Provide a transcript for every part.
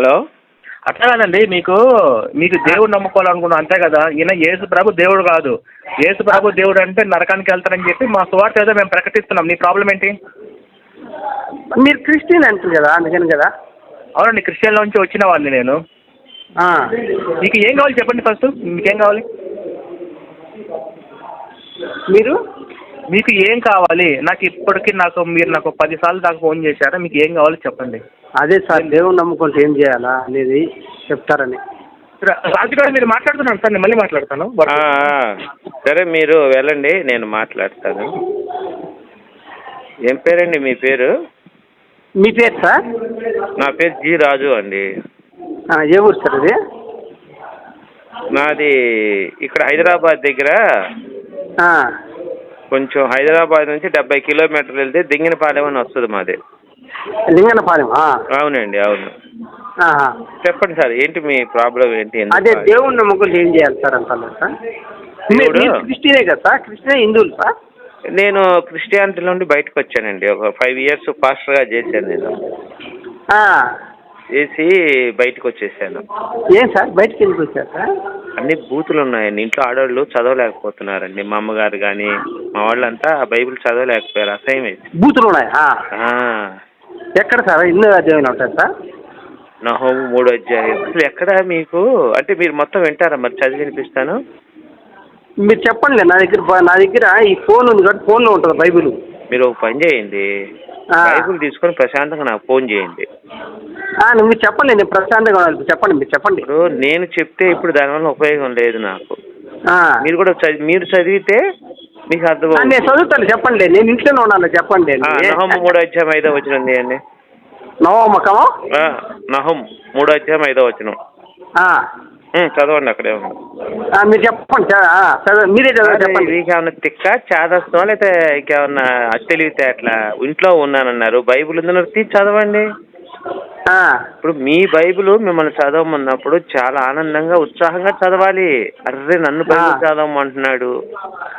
Hello? అట్లా కాదండి మీకు మీకు దేవుడు నమ్ముకోవాలనుకున్నాం అంతే కదా. ఈయన యేసు ప్రభు దేవుడు కాదు. యేసు ప్రభు దేవుడు అంటే నరకానికి వెళ్తారని చెప్పి మా సువార్త ఏదో మేము ప్రకటిస్తున్నాం. నీ ప్రాబ్లం ఏంటి? మీరు క్రిస్టియన్ అంటారు కదా అందుకని కదా. అవునండి క్రిస్టియన్లో నుంచి వచ్చిన వాడిని నేను. మీకు ఏం కావాలి చెప్పండి ఫస్ట్? మీకేం కావాలి? మీరు? మీకు ఏం కావాలి? నాకు ఇప్పటికి నాకు మీరు నాకు పది సార్లు దాకా ఫోన్ చేశారా? మీకు ఏం కావాలో చెప్పండి. అదే సార్ దేవుని నమ్ముకుంటే ఏం చేయాలా అనేది చెప్తారని. రా- రాజు గారు మీరు మాట్లాడుతున్నాను సార్ నేను మళ్ళీ మాట్లాడతాను. సరే మీరు వెళ్ళండి నేను మాట్లాడతాను. ఏం పేరండి మీ పేరు? మీ పేరు సార్? నా పేరు జి రాజు అండి. ఏ ఊరు సార్ అది? నాది ఇక్కడ హైదరాబాద్ దగ్గర ఆ. కొంచెం హైదరాబాద్ నుంచి డెబ్బై కిలోమీటర్లు వెళ్తే దింగినపాలెం అని వస్తుంది మాది లింగనపాలెం. అవునండి అవును. చెప్పండి సార్ ఏంటి మీ ప్రాబ్లం ఏంటి అదే? దేవుని నమ్ముకుంటే ఏం చేయాలి సార్ అంటున్నారు సార్ మీరు దేవుడు? మీరు క్రిస్టియనే కదా సార్ క్రిస్టియన్ హిందువులు సార్ నేను క్రిస్టియానిటీ నుండి బయటకు వచ్చానండి ఒక ఫైవ్ ఇయర్స్ పాస్టర్గా చేశాను నేను చేసి బయటకు వచ్చేసాను. ఏం సార్? బయటకు ఎందుకు వచ్చారు సార్? అన్ని బూతులు ఉన్నాయండి. ఇంట్లో ఆడవాళ్ళు చదవలేకపోతున్నారండి. మా అమ్మగారు కానీ మా వాళ్ళంతా బైబిల్ చదవలేకపోయారు. అసహ్యం వేసి. బూతులు ఉన్నాయా? ఎక్కడ సార్? ఇల్లు అధ్యయనం ఉంటాయి సార్? నహోము మూడు అధ్యాయం. అసలు ఎక్కడ మీకు? అంటే మీరు మొత్తం వింటారా? మరి చదివి వినిపిస్తాను. మీరు చెప్పండి. నా దగ్గర నా దగ్గర ఈ ఫోన్ ఉంది కాబట్టి ఫోన్లో ఉంటుంది బైబిల్. మీరు ఒక పని చేయండి. బైబిల్ తీసుకొని ప్రశాంతంగా నాకు ఫోన్ చేయండి. మీరు చెప్పండి నేను ప్రశాంతంగా ఉన్నాను. చెప్పండి మీరు చెప్పండి. ఇప్పుడు నేను చెప్తే ఇప్పుడు దానివల్ల ఉపయోగం లేదు నాకు. ఆ. మీరు కూడా చదివి మీరు చదివితే మీకు అర్థం నేను చదువుతాను చెప్పండి. నేను ఇంట్లోనే ఉన్నాను చెప్పండి. నహం మూడో అధ్యాయం ఐదో వచ్చిన అండి నవమకమా నహం మూడో అధ్యాయం ఐదో వచ్చిన చదవండి అక్కడే మీరు చెప్పండి మీరే చదవ అదే చెప్పండి. మీకు ఏమన్నా తిక్క చేదస్తాం లేకపోతే ఇంకేమన్నా తెలివితే అట్లా ఇంట్లో ఉన్నానన్నారు. బైబిల్ ఉందన్నారు తీసి చదవండి. ఇప్పుడు మీ బైబిల్ మిమ్మల్ని చదవమన్నప్పుడు చాలా ఆనందంగా ఉత్సాహంగా చదవాలి. అర్రే నన్ను బైబిల్. చదవమంటున్నాడు.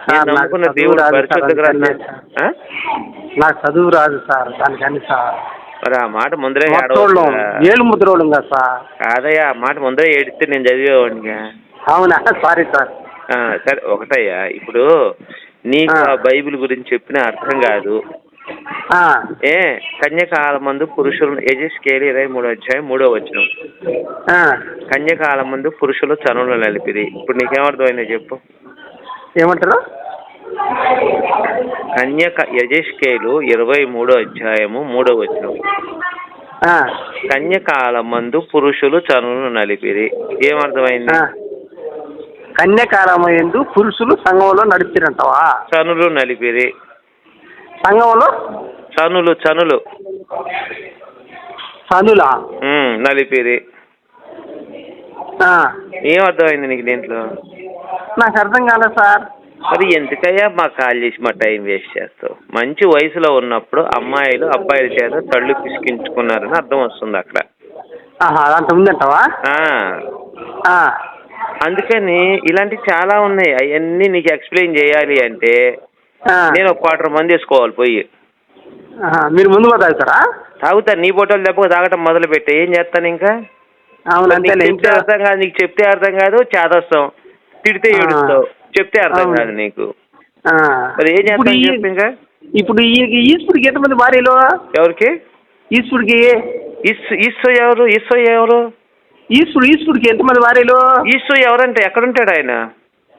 నేను నమ్ముకున్న దేవుడు పరిశుద్ధ గ్రంథం? నాకు చదువు రాదు సార్ దానికని సార్. మరి ఆ మాట ముందరే ఏళ్ళు సార్. కాదయ్యా ఆ మాట ముందరే ఏడిస్తే నేను చదివేవాడిగా అవునా? Sorry sir. సరే ఒకటయ్యా ఇప్పుడు నీకు ఆ. బైబిల్ గురించి చెప్పిన అర్థం కాదు. ఏ కన్యకాలం మందు పురుషులు యజస్కేలి ఇరవై మూడో అధ్యాయం మూడో వచనం. ఆ. కన్యకాలం మందు పురుషులు చనువులు నలిపిరి. ఇప్పుడు నీకేమర్థమైందో చెప్పు. ఏమంటారు? కన్యక యజస్కేలు ఇరవై మూడో అధ్యాయము మూడో వచనం. ఆ. కన్యకాలం మందు పురుషులు చనువులు నలిపిరి. ఏమర్థమైంది? ఆ. కన్యాకాలం ఎందు పురుషులు సంఘంలో నడిపిరంటావా? చనులు నలిపిరి. సంఘంలో చనులు చనులు. చనులా? నలిపిరి. ఆ. ఏమర్థమైంది నీకు దీంట్లో? నాకు అర్థం కాలేదు సార్. మరి ఎందుకయ్యా మా కాల్ చేసి మా టైం వేస్ట్ చేస్తావు? మంచి వయసులో ఉన్నప్పుడు అమ్మాయిలు అబ్బాయిల చేత తళ్ళు పిసికించుకున్నారని అర్థం వస్తుంది అక్కడ. ఉందంటావా. అందుకని ఇలాంటివి చాలా ఉన్నాయి. అవన్నీ నీకు ఎక్స్ప్లెయిన్ చేయాలి అంటే. నేను ఒక క్వార్టర్ మంది వేసుకోవాలి పోయి. మీరు ముందుగా తాగుతారా? తాగుతా నీ బొట్టలు దెబ్బ తాగటం మొదలు పెట్టే ఏం చేస్తాను ఇంకా? అవును చెప్తే అర్థం కాదు నీకు చెప్తే అర్థం కాదు చేదస్తాం. తిడితే. ఏడుస్తావు. చెప్తే అర్థం. కాదు నీకు. మరి ఏం చేస్తాను చెప్పు ఇంకా. ఇప్పుడు ఈ ఈశ్వరుడికి ఎంతమంది భార్యలు? ఎవరికి? ఇస్సు ఇస్సు ఎవరు? ఇస్సు ఎవరు? ఈశ్వరుడు ఈశ్వరుడికి ఎంతమంది భార్యలు? ఈసు ఎవరంటే ఎక్కడుంటాడు ఆయన?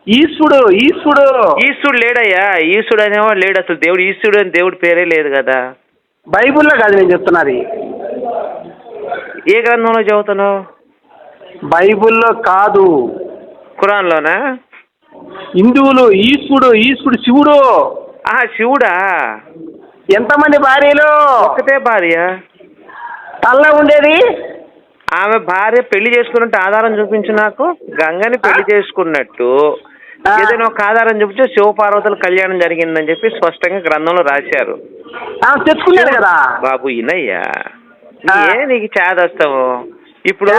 ఈశ్వరుడు ఈశ్వరుడు. ఈసుడు లేడయ్యా. ఈసుడు అనేవాడు లేడు అసలు దేవుడు. ఈసుడు అని దేవుడి పేరే లేదు కదా. బైబిల్లో కాదు నేను చెప్తున్నది. ఏ గ్రంథంలో చదువుతున్నావు? బైబిల్లో కాదు. ఖురాన్లోనా? హిందువులు ఈశ్వరుడు ఈశ్వరుడు శివుడు. ఆహా శివుడా? ఎంతమంది భార్యలు? ఒక్కతే భార్య. తల్ల ఉండేది? ఆమె భార్య పెళ్ళి చేసుకున్నట్టు ఆధారం చూపించు నాకు. గంగని పెళ్ళి చేసుకున్నట్టు. ఆ. ఏదైనా ఒక ఆధారం చూపించి శివపార్వతుల కళ్యాణం జరిగిందని చెప్పి స్పష్టంగా గ్రంథంలో రాశారు. తెచ్చుకున్నాడు కదా. బాబు ఇనయ్యా. ఏ నీకు చేదస్తావు ఇప్పుడు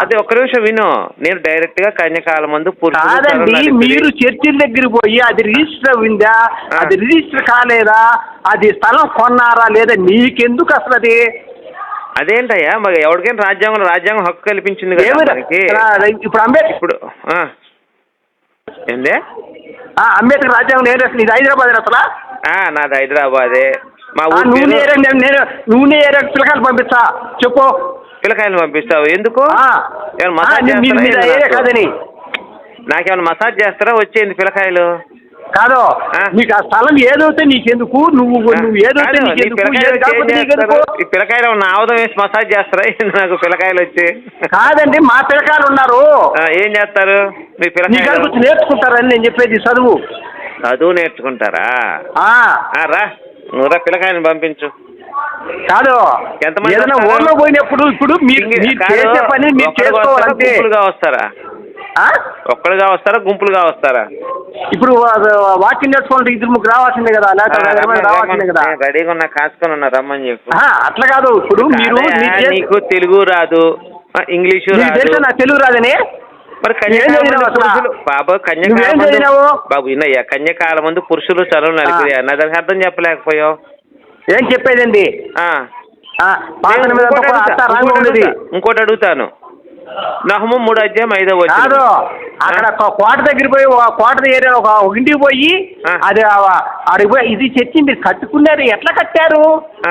అదే ఒక్క నిమిషం విను. నేను డైరెక్ట్గా కన్యకాల మందు కాదండి మీరు చర్చిల దగ్గర పోయి అది రిజిస్టర్ అయిందా. అది రిజిస్టర్ కాలేదా? అది స్థలం కొన్నారా? లేదా నీకెందుకు అసలు అది? అదేంటయ్యా? మరి ఎవరికైనా రాజ్యాంగం రాజ్యాంగం హక్కు కల్పించింది కదా ఇప్పుడు అంబేద్కర్ ఇప్పుడు. ఏంది? అంబేద్కర్ రాజ్యాంగం నేను అసలు ఇది హైదరాబాద్ అసలు నాది హైదరాబాదే. మా ఆ, ఊరి నువ్వు నీ పేరు ఏరియా నేను నేను ఏరియా పిల్లకాయలు పంపిస్తా. చెప్పు. పిల్లకాయలు పంపిస్తావు. ఎందుకు? మసాజ్ చేస్తారా? నాకేమైనా మసాజ్ చేస్తారా? వచ్చేయండి పిల్లకాయలు. కాదు? నీకు ఆ స్థలం ఏదైతే నీకెందుకు నువ్వు నువ్వు ఏదైతే నీకెందుకు పిల్లకాయలు ఏమన్నా ఆవుదం వేసి మసాజ్ చేస్తారా? నాకు పిల్లకాయలు వచ్చి? కాదండి మా పిల్లకాయలు ఉన్నారు. ఏం చేస్తారు? మీ పిల్లకాయలు? నేర్చుకుంటారని నేను చెప్పేది చదువు. చదువు నేర్చుకుంటారా? రా. నువ్వు రా పిల్లకాయని పంపించు. కాదు ఎంతమంది ఏదైనా? ఊర్లో పోయినప్పుడు ఇప్పుడు మీరు చేసే పని మీరు చేసుకోవాలంటే వస్తారా? ఒక్కడుగా వస్తారా గుంపులుగా వస్తారా ఇప్పుడు వాకింగ్ నేర్చుకోవాలంటే ఇద్దరు ముగ్గురు రావాల్సిందే కదా లేకపోతే రావాల్సిందే రెడీగా ఉన్నా కాసుకొని ఉన్నా రమ్మని చెప్పు. అట్లా కాదు. ఇప్పుడు మీరు నీకు తెలుగు రాదు ఇంగ్లీషు రాదు. నాకు తెలుగు రాదని? మరి బాబు కన్యకాల? బాబు విన్నయ్యా కన్యకాల ముందు పురుషులు చదువు నలిపి నా దానికి అర్థం చెప్పలేకపోయావు. ఏం చెప్పేదండి ఇంకోటి అడుగుతాను. నహము మూడు అధ్యాయం ఐదో కాదు వచ్చిన అక్కడ కోట దగ్గర పోయి ఒక కోట ఏరియా ఒక ఇంటికి పోయి. అది ఆడికి పోయి ఇది చర్చి మీరు కట్టుకున్నారు ఎట్లా కట్టారు.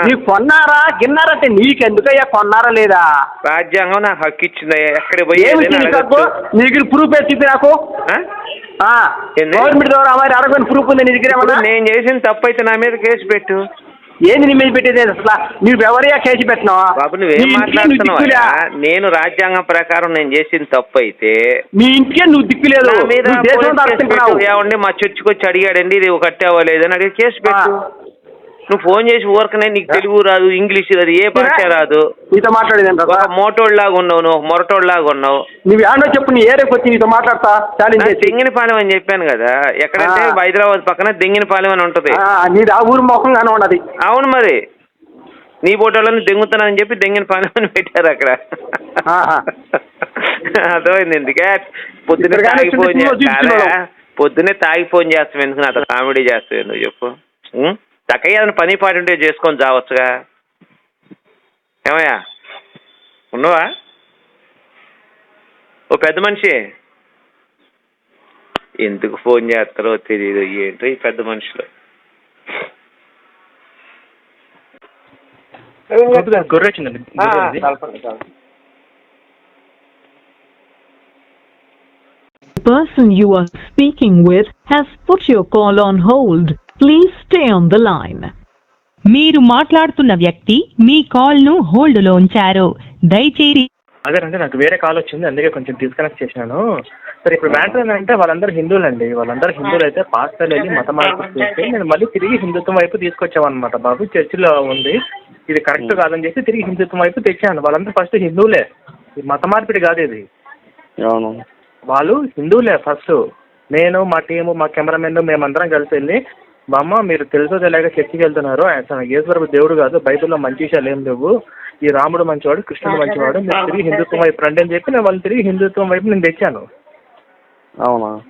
మీరు కొన్నారా గిన్నారంటే నీకెందుకయ్యా కొన్నారా లేదా? రాజ్యాంగం నాకు హక్కు ఇచ్చింది ఎక్కడ పోయి నీకు నీకు ప్రూఫ్ చూపి నాకు? గవర్నమెంట్ ద్వారా మరి అడగని ప్రూఫ్ ఉంది నీ దగ్గర నేను చేసిన తప్పు అయితే నా మీద కేసు పెట్టు. ఏంది నీ మీద పెట్టేది అసలు? నువ్వు ఎవరియా కేసు పెట్టినావా? బాబు నువ్వేం మాట్లాడుతున్నావు. నేను రాజ్యాంగం ప్రకారం నేను చేసిన తప్పు అయితే మీ ఇంటికే నువ్వు దిక్కులేదు. మా చర్చికి వచ్చి అడిగాడండి ఇది కట్టావా లేదని అడిగి కేసు పెట్టు. నువ్వు ఫోన్ చేసి ఊరకనే నీకు తెలుగు రాదు ఇంగ్లీష్ రాదు ఏ భాష రాదు. నీతో మాట్లాడేది ఒక మోటోళ్ళలాగా ఉన్నావు నువ్వు ఒక మొరటోళ్ళలాగా ఉన్నావు. నువ్వు ఏడో చెప్పు నీ ఏరియాకి వచ్చి నీతో మాట్లాడతా ఛాలెంజ్ దెంగినపాలెం అని చెప్పాను కదా ఎక్కడంటే. హైదరాబాద్ పక్కన దెంగినపాలెం అని ఉంటది. నీది ఆ ఊరు మొఖంగానే ఉన్నది. అవును మరి. నీ ఫోటోలను దెంగుతున్నానని చెప్పి దెంగినపాలెం అని పెట్టారు అక్కడ. అర్థమైంది ఎందుకే? పొద్దున్నే ఫోన్ చేస్తా. పొద్దున్నే తాగి ఫోన్ చేస్తావు ఎందుకు నాతో? కామెడీ చేస్తావు ఎందుకు చెప్పు. ఏదైనా పని పాటు ఉంటే చేసుకొని చావచ్చుగా. ఏమయ్యా? ఉన్నావా? ఓ పెద్ద మనిషి. ఎందుకు ఫోన్ చేస్తారో తెలియదు ఏంటో ఈ పెద్ద మనుషులు? గొర్రె వచ్చిందండి గొర్రె ఉంది. కలపండి, కలపండి. The person you are speaking with has put your call on hold. Please stay on the line. మీరు మాట్లాడుతున్న వ్యక్తి మీ కాల్ను హోల్డ్లో ఉంచారు. దయచేసి అదేనంటే నాకు వేరే కాల్ వచ్చింది అందుకే కొంచెం డిస్కనెక్ట్ చేసినాను. సరే ఇప్పుడు మ్యాటర్ ఏంటంటే వాళ్ళందరూ హిందువులు అండి వాళ్ళందరూ హిందువులు అయితే పాస్టర్లు వెళ్ళి మత మార్పు చేస్తే నేను మళ్ళీ తిరిగి హిందుత్వం వైపు తీసుకొచ్చామన్నమాట బాబు. చర్చిలో ఉంది. ఇది కరెక్ట్ కాదని చెప్పి తిరిగి హిందుత్వం వైపు తెచ్చాను. వాళ్ళందరూ ఫస్ట్ హిందువులే. ఇది మత మార్పిడి కాదు ఇది. అవును. వాళ్ళు హిందువులే ఫస్ట్ నేను మా టీము మా కెమెరామెన్ మేమందరం కలిసి వెళ్ళి బామ్మ మీరు తెలుసో తెలియక చర్చికి వెళ్తున్నారు. అసలు ఈశ్వరపు దేవుడు కాదు. బైబిల్లో మంచి విషయాలు ఏం లేవు. ఈ రాముడు మంచివాడు కృష్ణుడు మంచివాడు మీరు తిరిగి హిందుత్వం వైపు రండి అని చెప్పి నేను వాళ్ళు తిరిగి హిందుత్వం వైపు నేను తెచ్చాను. అవునా?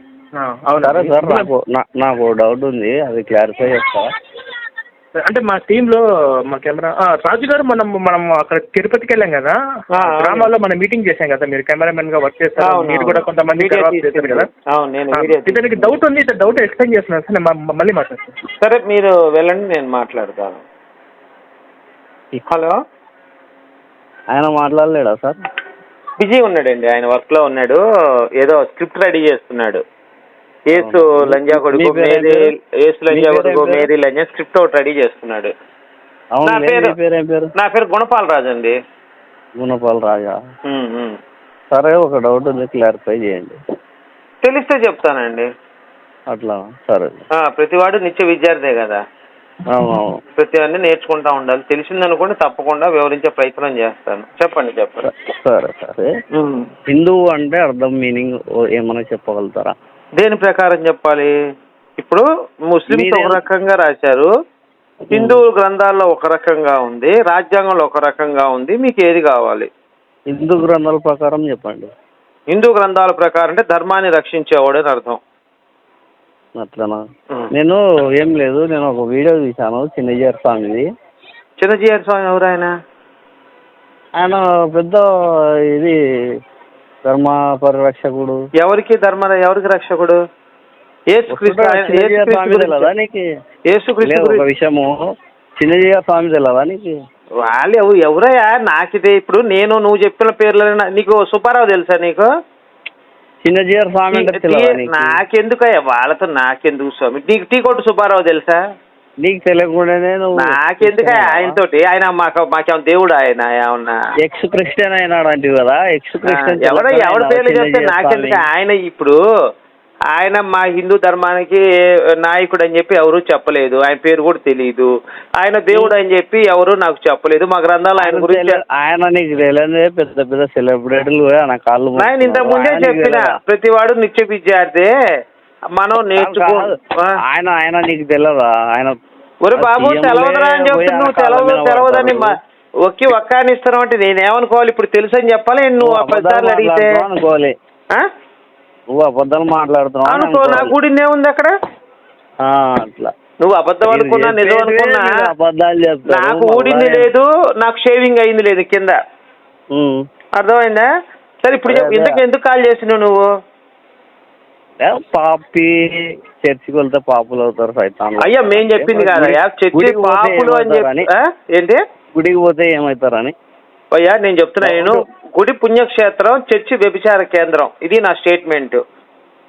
అవునా. సరే నాకు నా- నాకు డౌట్ ఉంది. అది క్లారిఫై చేస్తారా అంటే మా టీంలో మా కెమెరా ఆ, రాజు గారు మనం మనం అక్కడ తిరుపతికి వెళ్ళాం కదా. ఆ, గ్రామాల్లో మనం మీటింగ్ చేశాం కదా. మీరు కెమెరామెన్గా వర్క్ చేస్తారు. మీరు కూడా కొంతమంది చేశారు కదా. ఇతనికి డౌట్ ఉంది. ఇతను డౌట్ ఎక్స్ప్లెయిన్ చేస్తున్నాను. సార్ నేను మళ్ళీ మాట్లాడతాను. సరే మీరు వెళ్ళండి. నేను మాట్లాడతాను. హలో? ఆయన మాట్లాడలేడా సార్? బిజీ ఉన్నాడండి. ఆయన వర్క్లో ఉన్నాడు. ఏదో స్క్రిప్ట్ రెడీ చేస్తున్నాడు. ఏసు లంజా కొడుకు మేరీ? ఏసు లంజా కొడుకు? మేరీ లంజా స్క్రిప్ట్ ఒకటి రెడీ చేస్తున్నాడు. అవును నా పేరు- పేరు గుణపాలరాజు? అండి గుణపాల్ రాజా. సరే ఒక డౌట్ ఉంది క్లారిఫై చేయండి. తెలిస్తే చెప్తానండి. అట్లా సరే. ఆ, ప్రతివాడు నిత్య విద్యార్థే కదా. ప్రతి అన్ని నేర్చుకుంటా ఉండాలి. తెలిసిందనుకోండి తప్పకుండా వివరించే ప్రయత్నం చేస్తాను. చెప్పండి చెప్పండి. సరే సరే. హిందువు అంటే అర్థం మీనింగ్ ఏమైనా చెప్పగలుగుతారా? దేని ప్రకారం చెప్పాలి? ఇప్పుడు ముస్లింస్ ఒక రకంగా రాశారు. హిందూ గ్రంథాల్లో ఒక రకంగా ఉంది రాజ్యాంగంలో ఒక రకంగా ఉంది మీకు ఏది కావాలి? హిందూ గ్రంథాల ప్రకారం చెప్పండి. హిందూ గ్రంథాల ప్రకారం అంటే ధర్మాన్ని రక్షించేవాడు అని అర్థం. అట్లనా. నేను ఏం లేదు నేను ఒక వీడియో చూశాను చిన్నజీఆర్ స్వామిది. చిన్నజీఆర్ స్వామి ఎవరు ఆయన? ఆయన పెద్ద ఇది ధర్మ పరిరక్షకుడు ఎవరికి ధర్మ ఎవరికి రక్షకుడు? విషయము. చిన్నజీవ స్వామి తెలదా నీకు వాళ్ళు ఎవరు ఎవరయ్యా నాకిదే. ఇప్పుడు నేను నువ్వు చెప్పిన పేర్లు నీకు సుబ్బారావు తెలుసా నీకు? చిన్నజీవ స్వామి నాకెందుకయ్యా? వాళ్ళతో నాకెందుకు స్వామి? నీకు టీ కొట్టు సుబ్బారావు తెలుసా? నీకు తెలియకుండానే నువ్వు నాకెందుకయ్యా ఆయనతోటి? ఆయన మాకు మాకేమన్నా దేవుడు ఆయన? ఏమన్నా? ఎక్స్ క్రిస్టియన్ అయినాడు అంటే కదా ఎక్స్ క్రిస్టియన్ ఎవడ ఎవడ పేర్లు చెప్తే నాకెందుకు? ఆయన ఇప్పుడు ఆయన మా హిందూ ధర్మానికి నాయకుడు అని చెప్పి ఎవరు చెప్పలేదు. ఆయన పేరు కూడా తెలియదు ఆయన దేవుడు అని చెప్పి ఎవరు నాకు చెప్పలేదు. మా గ్రంథాలు ఆయన గురించి ఆయన నీకు తెలియదే పెద్ద పెద్ద సెలబ్రిటీలు ఆయన కాళ్ళు ఆయన ఇంతకు ముందే ఆయన చెప్పిన? ప్రతివాడు నిత్య విద్యార్థి. మనం నేర్చుకో. ఆయన ఆయన నీకు తెలియదా? ఆయన ఒరే బాబు తెలవదురా అని చెప్తే ఆయన నువ్వు తెలవదు తెలవదని పడతాడు. ఒక్కి ఒక్కాని ఇస్తున్నావు అంటే నేనేమనుకోవాలి ఇప్పుడు తెలుసు అని చెప్పాలి నువ్వు అబద్ధాలు అడిగితే అనుకోవాలి? నువ్వు అబద్ధాలు మాట్లాడుతున్నావు అని అనుకో నా. గుడి ఏముంది అక్కడ అట్లా నువ్వు అబద్ధం అనుకున్నా నిజం అనుకున్నా అబద్ధాలు నాకు ఊడింది లేదు నాకు షేవింగ్ అయింది లేదు కింద. అర్థమైందా సరే ఇప్పుడు చెప్పు. ఇంతకు ఎందుకు కాల్ చేసినావు నువ్వు పాపి చర్చికి వెళ్తే పాపులు అవుతారు సైతాన్లు. అయ్యా మేం చెప్పింది కాదయ్యా. చర్చి గుడికి పోతే పాపులు అని ఏమవుతారని? చెప్పి ఆ? ఏంటి? గుడికి పోతే ఏమవుతారని? అయ్యా నేను చెప్తున్నా నేను. గుడి పుణ్యక్షేత్రం చర్చి వ్యభిచార కేంద్రం. ఇది నా స్టేట్మెంట్.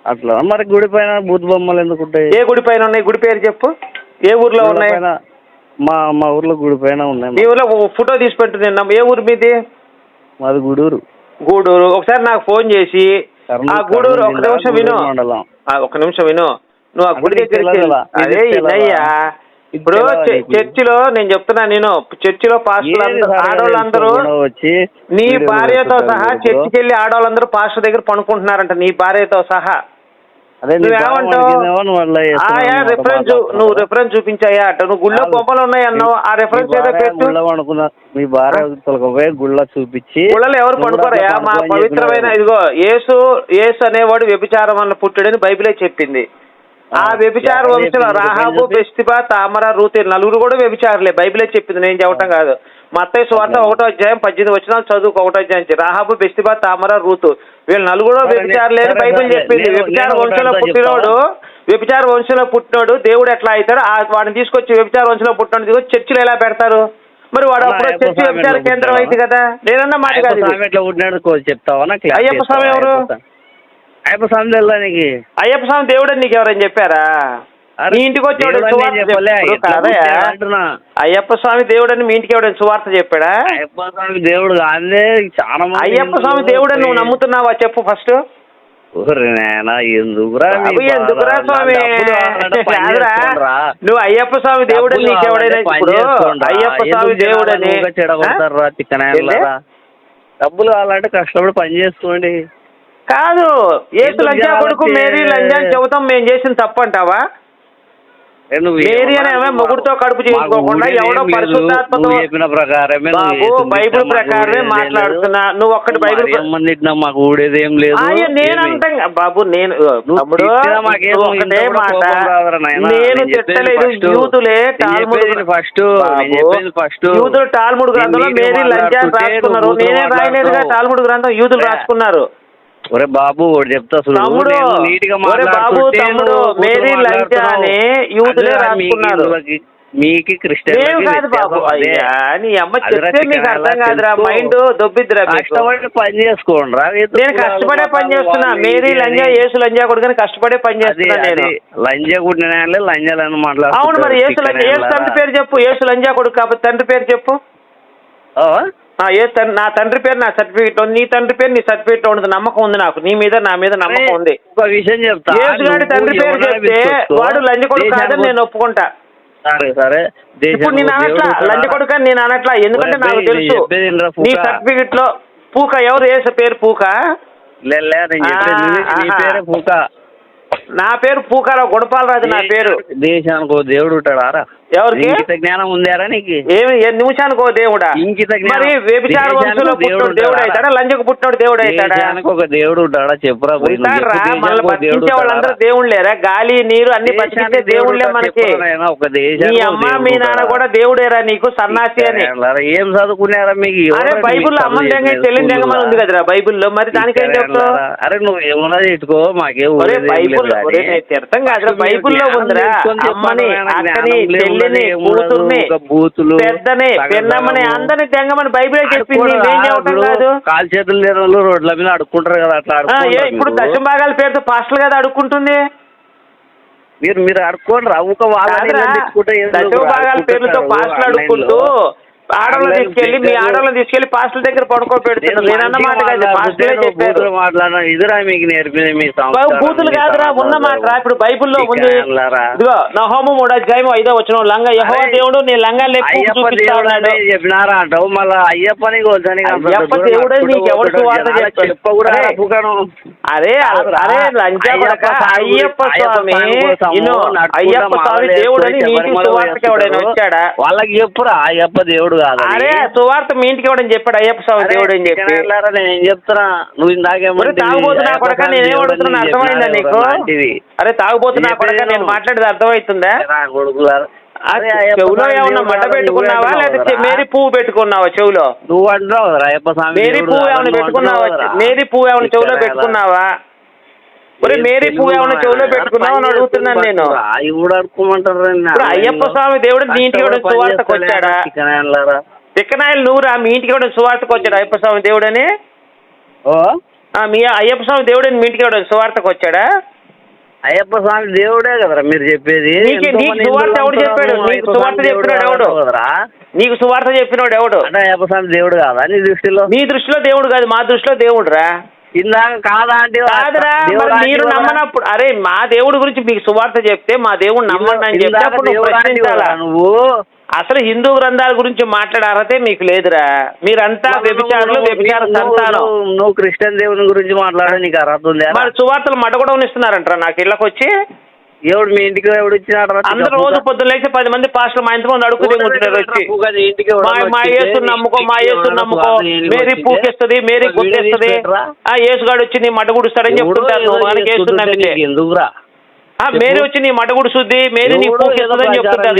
అట్లా? మరి గుడి పైన బూత్ బొమ్మలు ఎందుకు ఉంటాయి? ఏ గుడి పైన ఉన్నాయి? గుడి పేరు చెప్పు. ఏ ఊర్లో గుడి ఉన్నాయి? పైన మా మా ఊర్లో గుడి పైన ఉన్నాయి మీ ఊర్లో ఓ ఫోటో తీసి పెట్టు నిన్న. ఏ ఊరు మీది? మాది గుడూరు. గూడూరు. ఒకసారి నాకు ఫోన్ చేసి ఆ గూడూరు ఒక నిమిషం విను. ఒక నిమిషం విను. నువ్వు ఆ గుడి దగ్గరికి అదే? ఇదయ్యా ఇది ఇప్పుడు? చర్చిలో నేను చెప్తున్నా నేను. చర్చిలో సరే ఆడవాళ్ళందరూ నీ భార్యతో సహా. చర్చికి వెళ్ళి ఆడవాళ్ళందరూ పాస్టర్ దగ్గర పనుకుంటున్నారంట. నీ భార్యతో సహా. రెఫరెన్స్. నువ్వు రెఫరెన్స్ చూపించాయా అట నువ్వు గుళ్ళో. బొమ్మలు ఉన్నాయి అన్నావు ఆ రెఫరెన్స్ ఏదో పెట్టు పడుకున్న మీ భార్య తొలకపోయి గుళ్ళ చూపించి గుళ్ళలో ఎవరు పడుకోరయా మా పవిత్రమైన. ఇదిగో యేసు యేసు అనేవాడు వ్యభిచారం వల్ల పుట్టాడని బైబిలే చెప్పింది ఆ వ్యభిచార వంశంలో చెప్పింది. రాహాబు. బెస్తిబా తామర రూతి నలుగురు కూడా వ్యభిచారులే బైబిలే చెప్పింది నేను చెప్పటం కాదు మత్తయి సువార్త. ఒకటో అధ్యాయం పద్దెనిమిది వచ్చిన చదువుకు ఒకటో అధ్యాయం. రాహాబు బెస్తిబా తామర రూతు వీళ్ళు నలుగురు సరే, వ్యభిచారులే అని సరే, బైబిల్. చెప్పింది వ్యభిచార వంశంలో పుట్టినోడు వ్యభిచార వంశంలో పుట్టినోడు దేవుడు ఎట్లా అవుతాడు ఆ వాడిని తీసుకొచ్చి వ్యభిచార వంశంలో పుట్టినోడు తీసుకొచ్చి చర్చిలో ఎలా పెడతారు మరి వాడు అప్పుడు చర్చి వ్యభిచార కేంద్రం? అయింది కదా నేనన్న మాట అయ్యప్ప కాదు అయ్యప్ప స్వామి? ఎవరు? అయ్యప్ప స్వామి. దేవుడు నీకు ఎవరైనా చెప్పారా నీ ఇంటికి వచ్చాడు. అయ్యప్ప స్వామి దేవుడు అని మీ ఇంటికి ఎవడైనా సువార్త చెప్పాడా? అయ్యప్ప స్వామి దేవుడు చాలా అయ్యప్ప స్వామి దేవుడు అని నువ్వు నమ్ముతున్నావా చెప్పు ఫస్ట్. ఎందుకురా మీ స్వామి. నువ్వు అయ్యప్ప స్వామి దేవుడు నీకు ఎవడైనా ఇప్పుడు. అయ్యప్ప స్వామి దేవుడు అని? డబ్బులు కావాలంటే కష్టపడి పని చేసుకోండి. కాదు ఏసు లంజా కొడుకు మేరీ లంజా అని చెబుతాం మేము చేసిన తప్పు అంటావా ఏ నువ్వు మేరీ ఏమన్నా అనే ఆమె మొగుడుతో కడుపు ఊడిది ఎవడో. పరిశుద్ధాత్మతో చెప్పిన ప్రకారమే. బైబిల్ ప్రకారమే మాట్లాడుతున్నా. నువ్వు ఒక్కటి బైబిల్ తిట్టినా మాకు ఊడేది లేదు నేను? అంటాం బాబు నేను తమ్ముడు ఒకటే మాట. నేను first. యూతులే టాల్ముడ్ చెప్పేది first. యూదులు టాల్ముడ్ గ్రంథంలో మేరీ మాట్లాడుతుంటే రాసుకున్నారు నేనే రాయలేదుగా. టాల్ముడ్ గ్రంథం యూదులు లే. రాసుకున్నారు ఒరే బాబు ఒకటి చెప్తా తమ్ముడు, నీట్గా బాబు, తమ్ముడు, మేరీ. అని మీకు రాసుకున్నారు. మీకి క్రిస్టియన్ కాదు బాబు అయ్యా నీ అమ్మ చెప్తే మీకు అర్థం కాదురా మైండ్ దొబ్బిద్దిరా కష్టపడి పని చేసుకోండి రా నేను కష్టపడే పని చేస్తున్నా. మేరీ లంజా యేసు లంజా కొడుకుని కష్టపడే పని చేస్తున్నా నేను. లంజ కుట్టిన లంజాలని మాట్లాడుతున్నారు అవును మరి యేసు లంజా యేసు తండ్రి పేరు చెప్పు యేసు లంజా కొడుకు కాబట్టి తండ్రి పేరు చెప్పు. ఏ తండ్రి నా తండ్రి పేరు నా సర్టిఫికేట్ ఉంది. నీ తండ్రి పేరు నీ సర్టిఫికేట్ ఉంది. నమ్మకం ఉంది నాకు. నీ మీద నా మీద నమ్మకం ఉంది. ఒక విషయం చెప్తా. తండ్రి పేరు చెప్తే వాడు లంజ కొడుకు దేశానికి కాదని నేను ఒప్పుకుంటా. సరే సరే. ఇప్పుడు నేను అనట్లా. లంజ కొడుకు అని నేను అనట్లా. ఎందుకంటే నాకు తెలుసు. నీ. సర్టిఫికెట్లో పూక ఎవరు? వేసే పేరు పూక. పేరే పూక. నా పేరు పూకారావు గుణపాలరాజు నా పేరు. దేశానికి దేవుడు ఉంటాడా? రా. ఎవరికి? ఇంకిత జ్ఞానం ఉందారా నీకు? ఏమి ఏ నిమిషానికి ఓ దేవుడా? ఇంకిత జ్ఞానం. మరి వ్యభిచార వంశంలో దేవుడు పుట్టినోడు దేవుడు? అవుతాడా? లంచకు పుట్టినోడు దేవుడు అవుతాడా? దేశానికి ఒక దేవుడు ఉంటాడా? చెప్పురా పోయి నువ్వు చెప్పు, మళ్ళీ ఒక దేవుడు బతికించే వాళ్ళందరూ ఉంటాడా? దేవుళ్ళేరా గాలి నీరు అన్ని దేశానికి బతికించే దేవుడు దేవుళ్ళే మనకి. చెప్పురా నాయనా, ఒక మీ దేశానికి ఒక అమ్మ దేవుడు మీ నాన్న ఉంటాడా? కూడా దేవుడేరా నీకు సన్నాసి అని. ఏం చదువుకున్నారా మీకు? అరే ఎవరు బైబుల్లో మీకు అమ్మని చదువు దెంగ చెల్లిని దెంగమని ఉంది? కదరా బైబుల్లో? మరి దానికేం చెప్తావు? అరే నువ్వు ఏమన్నా ఇట్టుకో మాకే ఒరే బైబుల్ ఒరే. నేను తిడతాం కాదురా బైబుల్లో ఉందిరా. అమ్మని అక్కని చెల్లిని ఉండదు, కూతుర్ని ఒక బూతులు పెద్దని పెన్నమ్మని. అందరిని తెంగమని బైబిలే చెప్పింది కాదు కాలు చేతులు లేని వాళ్ళు రోడ్ల మీద అడుక్కుంటారు కదా అట్లా ఇప్పుడు. దశం భాగాల పేరుతో పాస్టల్ కదా అడుక్కుంటుంది మీరు మీరు అడుక్కోండి ఏం దశమ లేదు, భాగాల పేర్లతో పాస్టల్. అడుక్కుంటూ ఆడవాళ్ళని తీసుకెళ్ళి మీ. ఆడవాళ్ళని తీసుకెళ్ళి పాస్టల్ దగ్గర పడుకోబెడుతున్నారు నేను అన్న మాట కాదు పాస్టలే చెప్పారు మాట్లాడడం ఇదిరా మీకు నేర్పింది మీ బూతులు కాదురా ఉన్న. మాట రా ఇప్పుడు బైబిల్లో ఉంది. ఇదిగో నా హోమం మూడు అధ్యాయం ఐదో వచ్చిన లంగ అరే, దేవుడు నీ లంగా లేపు అయ్యప్ప చూపిస్తా దేవుడు ఉన్నాడు అని చెప్పినారా అంటావు మళ్ళా అయ్యప్పని అయ్యప్ప దేవుడే నీకు ఎవడు పోతుంటాడు. సువార్త జనాలకు చెప్తాడు? చెప్ప కూడా అరే. అరే లంచా అయ్యప్ప స్వామి అయ్యప్ప స్వామి దేవుడు నీకు సువార్తకి ఎవడైనా. వచ్చాడా వాళ్ళకి చెప్పురా అయ్యప్ప దేవుడు కాదు అరే సువార్త మీ ఇంటికి ఎవడని చెప్పాడు? అయ్యప్ప స్వామి దేవుడు అని చెప్పి. నేను ఏం చెప్తున్నా? నువ్వు ఇందాకేమో ఒరే తాగుబోతు నా కొడక నేనేం అడుగుతున్నా? అర్థమైందా నీకు? అరే తాగుబోతు నా కొడక నేను మాట్లాడేది అర్థమవుతుందా? చెవులో ఏమన్నా మడ్డ పెట్టుకున్నావా? లేకపోతే మేరీ పువ్వు పెట్టుకున్నావా చెవులో? నువ్వు అంటున్నావు మేరీ పువ్వు ఏమైనా పెట్టుకున్నావా. మేరీ పువ్వు ఏమైనా చెవులో పెట్టుకున్నావా? మేరీ పువ్వు ఏమైనా చెవులో? పెట్టుకున్నావా అని అడుగుతున్నాను నేను. చేస్తున్నారు. అవి కూడా అడుక్కోమంటారు ఇప్పుడు అయ్యప్ప స్వామి దేవుడు నీ ఇంటికి కూడా సువార్తకు వచ్చాడా? తిక్కనాయలు నువ్వురా మీ ఇంటికి కూడా సువార్తకు వచ్చాడు అయ్యప్ప స్వామి దేవుడని? ఓ? ఆ, మీ అయ్యప్ప స్వామి దేవుడని మీ ఇంటికి కూడా సువార్తకు వచ్చాడా? అయ్యప్ప స్వామి దేవుడే కదరా మీరు చెప్పేది. సువార్త ఎవడు చెప్పాడు? నీకు సువార్త దేవుడు చెప్పినాడు ఎవడు? నీకు సువార్త చెప్పినోడు ఎవడు? అంటే అయ్యప్ప స్వామి దేవుడు కాదా నీ దృష్టిలో? నీ దృష్టిలో దేవుడు కాదు మా దృష్టిలో దేవుడురా. ఇందాక కాదా అంటే కాదురా దేవుడా మరి? నమ్మనప్పుడు అరే మా దేవుడి గురించి మీకు సువార్త చెప్తే మా దేవుడు నమ్మండి అని చెప్తే అప్పుడు నువ్వు ప్రశ్నించాలా? అసలు హిందూ గ్రంథాల గురించి మాట్లాడే అర్హతే మీకు లేదురా. మీరంతా వ్యభిచారులు వ్యభిచార సంతానం. నువ్వు- క్రిస్టియన్ దేవుని గురించి మాట్లాడే నీకు అర్హత ఉంది మరి సువార్తలు ఇస్తున్నారంటారా నాకు ఇళ్ళకి వచ్చి ఎవడు మీ ఇంటికి ఎవడు ఇచ్చినాడు అందరు రోజు పొద్దున్న లేచి పది మంది పాస్టర్లు మా ఇంటి ముందు అడుగు తిరుగుతున్నారు వచ్చి మా మా యేసు నమ్ముకో మా యేసు నమ్ముకో. మేరీ పూకిస్తుంది మేరీ గుర్తిస్తుంది ఆ యేసుగాడు వచ్చి నీ మట గుడుస్తాడని చెప్తుంటారు నమ్మితే. ఎందుకురా? మేరీ వచ్చి నీ మట గుడుస్తుంది మేరీ నీ పూకిస్తుందని చెప్తుంటారు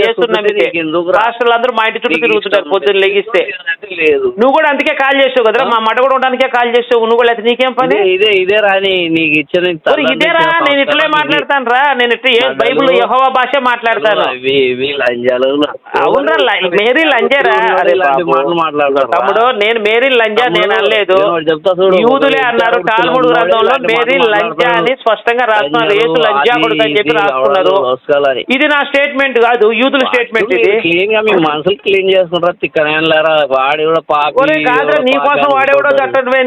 ఎందుకురా? పాస్టర్లు అందరూ మా ఇంటి చుట్టూ తిరుగుతుంటారు పొద్దున్న లెగిస్తే. నువ్వు కూడా అందుకే కాల్ చేసావు కదరా మా మట కూడా ఉండడానికే కాల్ చేసావు నువ్వు కూడా నీకేం పని? ఇదే ఇదే రాని నీకు ఇచ్చిన ఇదేరా నేను ఇట్లే మాట్లాడతాను రా నేను ఇట్లా ఏ. బైబిల్ యహోవా భాష మాట్లాడతాను. అవునరా మేరీ లంజారా? తమ్ముడు నేను మేరీ లంజా నేను అనలేదు. యూదులే అన్నారు టాల్ముడు గ్రంథంలో మేరీ లంజా అని. స్పష్టంగా రాస్తున్నారు యేసు లంజా కొడుకు అని చెప్పి ఇది రాసుకున్నారు. ఇది నా స్టేట్మెంట్ కాదు యూదుల స్టేట్మెంట్ ఇది క్లీన్గా మీ మనసులు క్లీన్ చేసుకుంటారా తిక్కనేలారా వాడి కూడా పాపి నీ కోసం వాడేవాడో అనుకుంటాడు. కట్టడమే